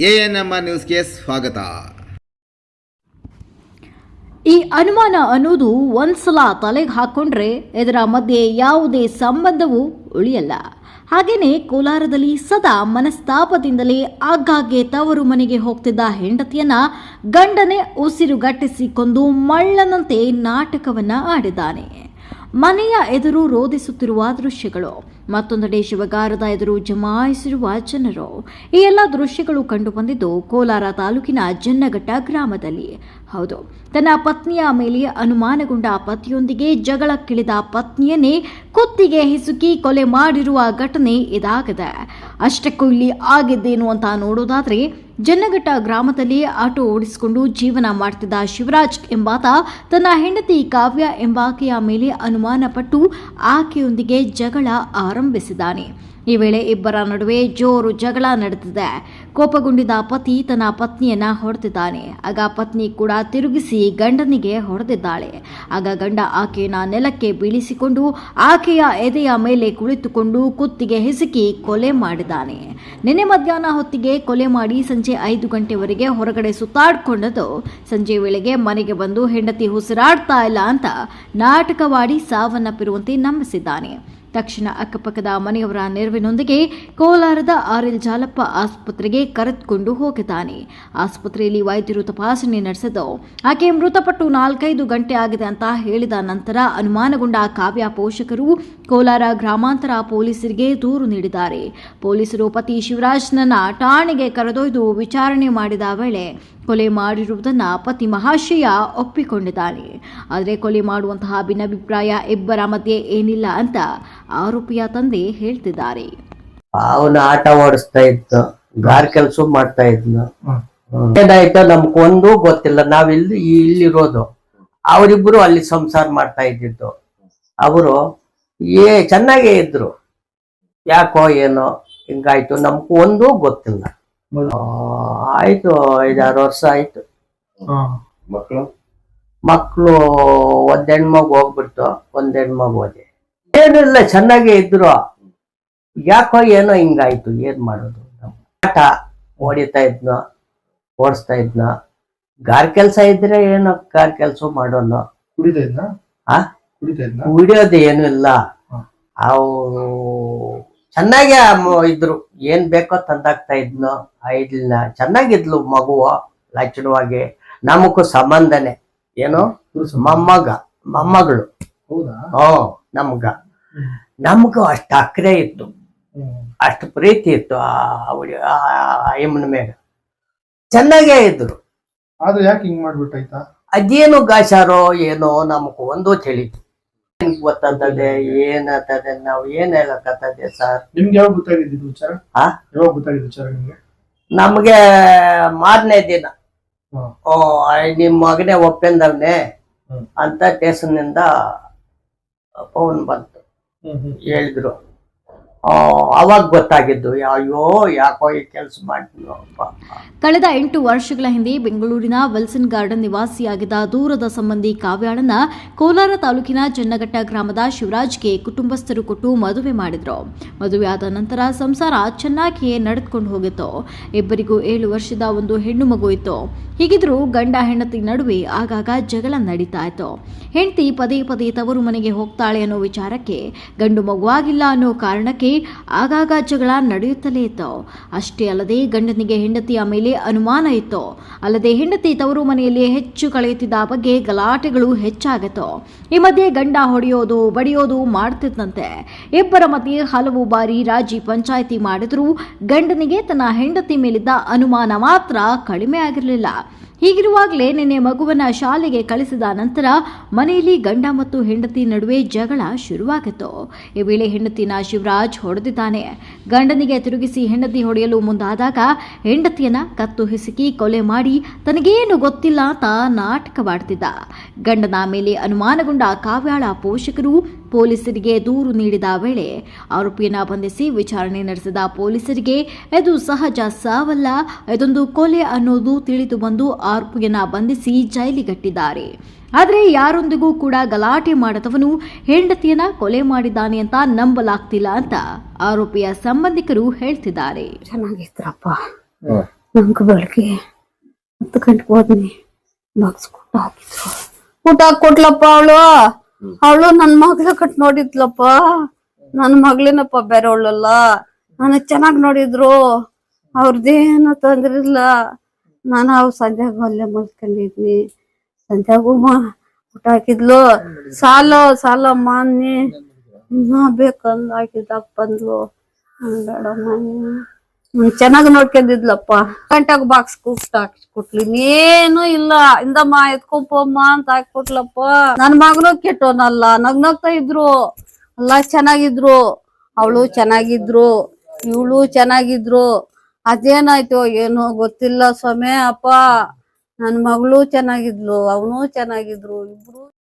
A ನ್ಯೂಸ್ಗೆ ಸ್ವಾಗತ. ಈ ಅನುಮಾನ ಅನ್ನೋದು ಒಂದ್ಸಲ ತಲೆಗೆ ಹಾಕೊಂಡ್ರೆ ಇದರ ಮಧ್ಯೆ ಯಾವುದೇ ಸಂಬಂಧವೂ ಉಳಿಯಲ್ಲ. ಹಾಗೆಯೇ ಕೋಲಾರದಲ್ಲಿ ಸದಾ ಮನಸ್ತಾಪದಿಂದಲೇ ಆಗಾಗ್ಗೆ ತವರು ಮನೆಗೆ ಹೋಗ್ತಿದ್ದ ಹೆಂಡತಿಯನ್ನ ಗಂಡನೇ ಉಸಿರುಗಟ್ಟಿಸಿಕೊಂಡು ಮಳ್ಳನಂತೆ ನಾಟಕವನ್ನ ಆಡಿದ್ದಾನೆ. ಮನೆಯ ಎದುರು ರೋಧಿಸುತ್ತಿರುವ ದೃಶ್ಯಗಳು. ಮತ್ತೊಂದೆಡೆ ಶಿವಗಾರದ ಎದುರು ಜಮಾಯಿಸಿರುವ ಜನರು. ಈ ಎಲ್ಲ ದೃಶ್ಯಗಳು ಕಂಡುಬಂದಿದ್ದು ಕೋಲಾರ ತಾಲೂಕಿನ ಜನ್ನಘಟ್ಟ ಗ್ರಾಮದಲ್ಲಿ. ಹೌದು, ತನ್ನ ಪತ್ನಿಯ ಮೇಲೆ ಅನುಮಾನಗೊಂಡ ಪತಿಯೊಂದಿಗೆ ಜಗಳಕ್ಕಿಳಿದ ಪತ್ನಿಯನ್ನೇ ಕುತ್ತಿಗೆ ಹಿಸುಕಿ ಕೊಲೆ ಮಾಡಿರುವ ಘಟನೆ ಇದಾಗಿದೆ. ಅಷ್ಟಕ್ಕೂ ಇಲ್ಲಿ ಆಗಿದ್ದೇನು ಅಂತ ನೋಡೋದಾದ್ರೆ ಜನ್ನಘಟ್ಟ ಗ್ರಾಮದಲ್ಲಿ ಆಟೋ ಓಡಿಸಿಕೊಂಡು ಜೀವನ ಮಾಡ್ತಿದ್ದ ಶಿವರಾಜ್ ಎಂಬಾತ ತನ್ನ ಹೆಂಡತಿ ಕಾವ್ಯ ಎಂಬಾಕೆಯ ಮೇಲೆ ಅನುಮಾನಪಟ್ಟು ಆಕೆಯೊಂದಿಗೆ ಜಗಳ ಆರಂಭಿಸಿದ್ದಾನೆ. ಈ ವೇಳೆ ಇಬ್ಬರ ನಡುವೆ ಜೋರು ಜಗಳ ನಡೆದಿದೆ. ಕೋಪಗೊಂಡಿದ್ದ ಪತಿ ತನ್ನ ಪತ್ನಿಯನ್ನ ಹೊಡೆದಿದ್ದಾನೆ. ಆಗ ಪತ್ನಿ ಕೂಡ ತಿರುಗಿಸಿ ಗಂಡನಿಗೆ ಹೊಡೆದಿದ್ದಾಳೆ. ಆಗ ಗಂಡ ಆಕೆಯನ್ನ ನೆಲಕ್ಕೆ ಬೀಳಿಸಿಕೊಂಡು ಆಕೆಯ ಎದೆಯ ಮೇಲೆ ಕುಳಿತುಕೊಂಡು ಕುತ್ತಿಗೆ ಹೆಸಕಿ ಕೊಲೆ ಮಾಡಿದ್ದಾನೆ. ನಿನ್ನೆ ಮಧ್ಯಾಹ್ನ ಹೊತ್ತಿಗೆ ಕೊಲೆ ಮಾಡಿ ಸಂಜೆ ಐದು ಗಂಟೆವರೆಗೆ ಹೊರಗಡೆ ಸುತ್ತಾಡ್ಕೊಂಡದ್ದು. ಸಂಜೆ ವೇಳೆಗೆ ಮನೆಗೆ ಬಂದು ಹೆಂಡತಿ ಉಸಿರಾಡ್ತಾ ಇಲ್ಲ ಅಂತ ನಾಟಕವಾಡಿ ಸಾವನ್ನಪ್ಪಿರುವಂತೆ ನಂಬಿಸಿದ್ದಾನೆ. ತಕ್ಷಣ ಅಕ್ಕಪಕ್ಕದ ಮನೆಯವರ ನೆರವಿನೊಂದಿಗೆ ಕೋಲಾರದ ಆರ್ ಎಲ್ ಜಾಲಪ್ಪ ಆಸ್ಪತ್ರೆಗೆ ಕರೆದುಕೊಂಡು ಹೋಗಿದ್ದಾನೆ. ಆಸ್ಪತ್ರೆಯಲ್ಲಿ ವೈದ್ಯರು ತಪಾಸಣೆ ನಡೆಸಿದ್ದು, ಆಕೆ ಮೃತಪಟ್ಟು ನಾಲ್ಕೈದು ಗಂಟೆ ಆಗಿದೆ ಅಂತ ಹೇಳಿದ ನಂತರ ಅನುಮಾನಗೊಂಡ ಕಾವ್ಯ ಪೋಷಕರು ಕೋಲಾರ ಗ್ರಾಮಾಂತರ ಪೊಲೀಸರಿಗೆ ದೂರು ನೀಡಿದ್ದಾರೆ. ಪೊಲೀಸರು ಪತಿ ಶಿವರಾಜ್ನನ್ನ ಠಾಣೆಗೆ ಕರೆದೊಯ್ದು ವಿಚಾರಣೆ ಮಾಡಿದ ವೇಳೆ ಕೊಲೆ ಮಾಡಿರುವುದನ್ನು ಪತಿ ಮಹಾಶಯ ಒಪ್ಪಿಕೊಂಡಿದ್ದಾನೆ. ಆದರೆ ಕೊಲೆ ಮಾಡುವಂತಹ ಭಿನ್ನಾಭಿಪ್ರಾಯ ಇಬ್ಬರ ಮಧ್ಯೆ ಏನಿಲ್ಲ ಅಂತ ಆರೋಪಿಯ ತಂದೆ ಹೇಳ್ತಿದ್ದಾರೆ. ಅವನ ಆಟ ಓಡಿಸ್ತಾ ಇದ್ದ, ಗಾರ್ ಕೆಲಸ ಮಾಡ್ತಾ ಇದ್ನು ಏನಾಯ್ತು ನಮ್ಗೊಂದು ಗೊತ್ತಿಲ್ಲ ನಾವಿಲ್ಲಿ ಇಲ್ಲಿ ಇಲ್ಲಿರೋದು. ಅವರಿಬ್ರು ಅಲ್ಲಿ ಸಂಸಾರ ಮಾಡ್ತಾ ಇದ್ದಿದ್ದು. ಅವರು ಏ, ಚೆನ್ನಾಗೇ ಇದ್ರು. ಯಾಕೋ ಏನೋ ಹಿಂಗಾಯ್ತು, ನಮ್ಗೂ ಒಂದು ಗೊತ್ತಿಲ್ಲ. ಆಯ್ತು ಐದಾರು ವರ್ಷ ಆಯ್ತು. ಮಕ್ಕಳು ಮಕ್ಕಳು ಒಂದ್ ಹೆಣ್ಮಗು ಹೋಗ್ಬಿಡ್ತು ಒಂದ್ ಹೆಣ್ಮಗು ಹೋದೆ. ಏನಿಲ್ಲ ಚೆನ್ನಾಗೆ ಇದ್ರು. ಯಾಕೋ ಏನೋ ಹಿಂಗಾಯ್ತು ಏನ್ ಮಾಡೋದು? ಆಟ ಹೊಡಿತಾ ಇದ್ನೋ ಓಡಿಸ್ತಾ ಇದ್ನೋ. ಗಾರ್ ಕೆಲ್ಸ ಇದ್ರೆ ಏನೋ ಗಾರ್ ಕೆಲ್ಸ ಮಾಡೋನು. ಕುಡಿಯೋದು ಏನು ಇಲ್ಲ. ಹ. ಚೆನ್ನಾಗಿ ಇದ್ರು. ಏನ್ ಬೇಕೋ ತಂದಾಗ್ತಾ ಇದ್ನೋ ಐದ್ಲಿನ ಚೆನ್ನಾಗಿದ್ಲು ಮಗುವ ಲಕ್ಷಣವಾಗಿ ನಮಗೂ ಸಂಬಂಧನೆ. ಏನು? ಮೊಮ್ಮಗ. ಮೊಮ್ಮಗಳು. ಹೌದಾ? ಹ್ಮ್ ನಮ್ಗ. ನಮ್ಗೂ ಅಷ್ಟು ಅಕ್ರೆ ಇತ್ತು. ಅಷ್ಟು ಪ್ರೀತಿ ಇತ್ತು ಆ ಅವಳಿ ಆ ಅಯ್ಯಮ್ಮನ ಮೇಲೆ. ಚೆನ್ನಾಗೇ ಇದ್ರು. ಅದು ಯಾಕೆ ಹಿಂಗ್ ಮಾಡ್ಬಿಟ್ಟಾಯ್ತಾ? ಅದೇನು ಗಾಚಾರೋ ಏನೋ ನಮಗೂ ಒಂದು ತಿಳಿತು ಹೆಂಗ್ ಗೊತ್ತಾಗ್ತದೆ ಏನಾಗ್ತದೆ ನಾವು ಏನ್ ಹೇಳಕತ್ತದೆ ಸರ್? ನಿಮ್ಗೆ ಯಾವಾಗ ಗೊತ್ತಾಗಿದ್ದು ವಿಚಾರ? ಆ? ಯಾವಾಗ ಗೊತ್ತಾಗಿದ್ದು ವಿಚಾರ ನಿಮ್ಗೆ? ನಮ್ಗೆ ಮಾರನೇ ದಿನ. ಓ ನಿಮ್ ಮಗನೇ ಒಪ್ಪಂದವ್ನೆ ಅಂತ ಅಂತ ಇಂದ ಪವನ್ ಬಂತು. ಹೇಳಿದ್ರು. ಅವಾಗ ಗೊತ್ತಾಗಿದ್ದು, ಅಯ್ಯೋ, ಯಾಕೋ ಈ ಕೆಲಸ ಕಳೆದ ಎಂಟು ವರ್ಷಗಳ ಹಿಂದೆ ಬೆಂಗಳೂರಿನ ವಿಲ್ಸನ್ ಗಾರ್ಡನ್ ನಿವಾಸಿಯಾಗಿದ್ದ ದೂರದ ಸಂಬಂಧಿ ಕಾವ್ಯಾಳನ್ನ ಕೋಲಾರ ತಾಲೂಕಿನ ಚನ್ನಘಟ್ಟ ಗ್ರಾಮದ ಶಿವರಾಜ್ಗೆ ಕುಟುಂಬಸ್ಥರು ಕೊಟ್ಟು ಮದುವೆ ಮಾಡಿದ್ರು. ಮದುವೆಯಾದ ನಂತರ ಸಂಸಾರ ಚೆನ್ನಾಗಿಯೇ ನಡೆದುಕೊಂಡು ಹೋಗಿತ್ತು. ಇಬ್ಬರಿಗೂ ಏಳು ವರ್ಷದ ಒಂದು ಹೆಣ್ಣು ಮಗು ಇತ್ತು. ಹೀಗಿದ್ರೂ ಗಂಡ ಹೆಂಡತಿ ನಡುವೆ ಆಗಾಗ ಜಗಳ ನಡೀತಾ ಇತ್ತು. ಹೆಂಡತಿ ಪದೇ ಪದೇ ತವರು ಮನೆಗೆ ಹೋಗ್ತಾಳೆ ಅನ್ನೋ ವಿಚಾರಕ್ಕೆ ಗಂಡು ಮಗುವಾಗಿಲ್ಲ ಅನ್ನೋ ಕಾರಣಕ್ಕೆ ಆಗಾಗ ಜಗಳ ನಡೆಯುತ್ತಲೇ ಇತ್ತು. ಅಷ್ಟೇ ಅಲ್ಲದೆ ಗಂಡನಿಗೆ ಹೆಂಡತಿಯ ಮೇಲೆ ಅನುಮಾನ ಇತ್ತು. ಅಲ್ಲದೆ ಹೆಂಡತಿ ತವರು ಮನೆಯಲ್ಲಿ ಹೆಚ್ಚು ಕಳೆಯುತ್ತಿದ್ದ ಬಗ್ಗೆ ಗಲಾಟೆಗಳು ಹೆಚ್ಚಾಗಿತ್ತು. ಈ ಮಧ್ಯೆ ಗಂಡ ಹೊಡೆಯೋದು, ಬಡಿಯೋದು ಮಾಡ್ತಿದ್ದಂತೆ. ಇಬ್ಬರ ಮಧ್ಯೆ ಹಲವು ಬಾರಿ ರಾಜಿ ಪಂಚಾಯಿತಿ ಮಾಡಿದರೂ ಗಂಡನಿಗೆ ತನ್ನ ಹೆಂಡತಿ ಮೇಲಿದ್ದ ಅನುಮಾನ ಮಾತ್ರ ಕಡಿಮೆ ಆಗಿರಲಿಲ್ಲ. ಹೀಗಿರುವಾಗಲೇ ನಿನ್ನೆ ಮಗುವನ್ನ ಶಾಲೆಗೆ ಕಳಿಸಿದ ನಂತರ ಮನೆಯಲ್ಲಿ ಗಂಡ ಮತ್ತು ಹೆಂಡತಿ ನಡುವೆ ಜಗಳ ಶುರುವಾಗಿತ್ತು. ಈ ವೇಳೆ ಹೆಂಡತಿನ ಶಿವರಾಜ್ ಹೊಡೆದಿದ್ದಾನೆ. ಗಂಡನಿಗೆ ತಿರುಗಿಸಿ ಹೆಂಡತಿ ಹೊಡೆಯಲು ಮುಂದಾದಾಗ ಹೆಂಡತಿಯನ್ನ ಕತ್ತು ಹಿಸುಕಿ ಕೊಲೆ ಮಾಡಿ, ತನಗೇನು ಗೊತ್ತಿಲ್ಲ ಅಂತ ನಾಟಕವಾಡ್ತಿದ್ದ. ಗಂಡನ ಮೇಲೆ ಅನುಮಾನಗೊಂಡ ಕಾವ್ಯಾಳ ಪೋಷಕರು ಪೊಲೀಸರಿಗೆ ದೂರು ನೀಡಿದ ವೇಳೆ ಆರೋಪಿಯನ್ನ ಬಂಧಿಸಿ ವಿಚಾರಣೆ ನಡೆಸಿದ ಪೊಲೀಸರಿಗೆ ಇದು ಸಹಜ ಸಾವಲ್ಲ ಇದೊಂದು ಕೊಲೆ ಅನ್ನೋದು ತಿಳಿದು ಬಂದು ಆರೋಪಿಯನ್ನ ಬಂಧಿಸಿ ಜೈಲಿಗಟ್ಟಿದ್ದಾರೆ. ಆದರೆ ಯಾರೊಂದಿಗೂ ಕೂಡ ಗಲಾಟೆ ಮಾಡದವನು ಹೆಂಡತಿಯನ್ನ ಕೊಲೆ ಮಾಡಿದ್ದಾನೆ ಅಂತ ನಂಬಲಾಗ್ತಿಲ್ಲ ಅಂತ ಆರೋಪಿಯ ಸಂಬಂಧಿಕರು ಹೇಳ್ತಿದ್ದಾರೆ. ಚೆನ್ನಾಗಿದ್ರಪ್ಪ. ನಂಗೆ ಬೆಳಗ್ಗೆ ಹತ್ತು ಗಂಟೆಗೆ ಹೋದ್ನಿ. ಬಾಕ್ಸ್ ಕೊಟ್ಟು ಹಾಕಿದ್ರು. ಊಟ ಕೊಟ್ಲಪ್ಪ ಅವಳು. ಅವಳು ನನ್ ಮಗಳ ಕಟ್ ನೋಡಿದ್ಲಪ್ಪ. ನನ್ ಮಗಳೇನಪ್ಪ ಬೇರೆ ಅವಳಲ್ಲ ನನಗ್ ಚೆನ್ನಾಗ್ ನೋಡಿದ್ರು. ಅವ್ರದ್ದೇನು ತೊಂದ್ರಿಲ್ಲ. ನಾನು ಅವ್ ಸಂಧ್ಯಾಗ ಅಲ್ಲೇ ಮಲ್ಕೊಂಡಿದ್ನಿ. ಮಾ ಊಟ ಹಾಕಿದ್ಲು. ಸಾಲ ಸಾಲ ಮಾನ್ನಿ. ಇನ್ನ ಬೇಕಂದ್ ಹಾಕಿದಾಗ ಬಂದ್ಲು. ನಾನ್ ಬೇಡಮ್ಮ ನೀನು. ಹ್ಮ್, ಚೆನ್ನಾಗ್ ನೋಡ್ಕೊಂಡಿದ್ಲಪ್ಪ. ಗಂಟಾಗ ಬಾಕ್ಸ್ ಕೂಗ್ಸ್ಟ್ ಹಾಕಿ ಕೊಟ್ಲಿ. ಏನು ಇಲ್ಲ. ಇಂದಮ್ಮ ಎತ್ಕೊಪ್ಪಮ್ಮ ಅಂತ ಹಾಕ್ಕೊಟ್ಲಪ್ಪ. ನನ್ ಮಗನು ಕೆಟ್ಟೋನಲ್ಲ. ನಗ್ನಗ್ತಾ ಇದ್ರು. ಅಲ್ಲ, ಚೆನ್ನಾಗಿದ್ರು. ಅವಳು ಚೆನ್ನಾಗಿದ್ರು. ಇವಳು ಚೆನ್ನಾಗಿದ್ರು. ಅದೇನಾಯ್ತು ಏನೋ ಗೊತ್ತಿಲ್ಲ ಸ್ವಾಮಿ, ಅಪ್ಪ. ನನ್ ಮಗಳು ಚೆನ್ನಾಗಿದ್ಲು. ಅವನು ಚೆನ್ನಾಗಿದ್ರು. ಇಬ್ರು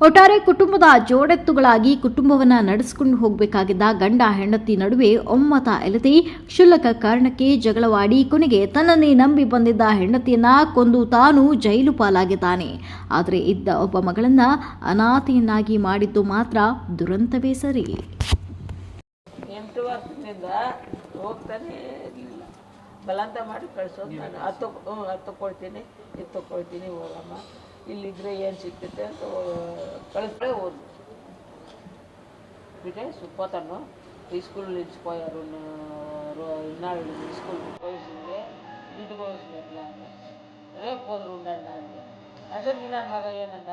ಒಟ್ಟಾರೆ ಕುಟುಂಬದ ಜೋಡೆತ್ತುಗಳಾಗಿ ಕುಟುಂಬವನ್ನ ನಡೆಸಿಕೊಂಡು ಹೋಗಬೇಕಾಗಿದ್ದ ಗಂಡ ಹೆಂಡತಿ ನಡುವೆ ಒಮ್ಮತ ಇಲ್ಲದೆ ಕ್ಷುಲ್ಲಕ ಕಾರಣಕ್ಕೆ ಜಗಳವಾಡಿ ಕೊನೆಗೆ ತನ್ನನ್ನೇ ನಂಬಿ ಬಂದಿದ್ದ ಹೆಂಡತಿಯನ್ನ ಕೊಂದು ತಾನು ಜೈಲು ಪಾಲಾಗಿದ್ದಾನೆ. ಆದರೆ ಇದ್ದ ಒಬ್ಬ ಮಗಳನ್ನ ಅನಾಥೆಯನ್ನಾಗಿ ಮಾಡಿದ್ದು ಮಾತ್ರ ದುರಂತವೇ ಸರಿ. ಬಲಾಂತ ಮಾಡಿ ಕಳಿಸೋದು ನಾನು. ಹತ್ತು ಹ್ಞೂ, ಅದು ತಗೊಳ್ತೀನಿ, ಇದು ತಗೊಳ್ತೀನಿ, ಹೋಗಮ್ಮ. ಇಲ್ಲಿದ್ದರೆ ಏನು ಸಿಕ್ತೈತೆ ಅಂತ ಕಳಿಸ್ಬಿಡೇ ಹೋದ್ರು ಬಿಟ್ಟೆ ಸುಪ್ಪತನ್ನು ಈ ಸ್ಕೂಲ್ ನಿಲ್ಸ್ಕೋಯಾರು ಇನ್ನಾಳು ಸ್ಕೂಲ್ ಕಳಿಸಿದ್ರೆ ದುಡ್ಡು ಕಳಿಸ್ಬೇಕಲ್ಲ ಅಂದರೆ ರೇಪ್ ಹೋದ್ರು ನಾನು ನನಗೆ ಅದ್ರ ನನ್ನ ಮಗ ಏನಂದ?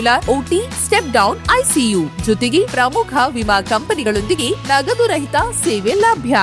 modular OT step down ICU ಜೊತೆಗೆ ಪ್ರಮುಖ ವಿಮಾ ಕಂಪನಿಗಳೊಂದಿಗೆ ನಗದು ರಹಿತ ಸೇವೆ ಲಭ್ಯ.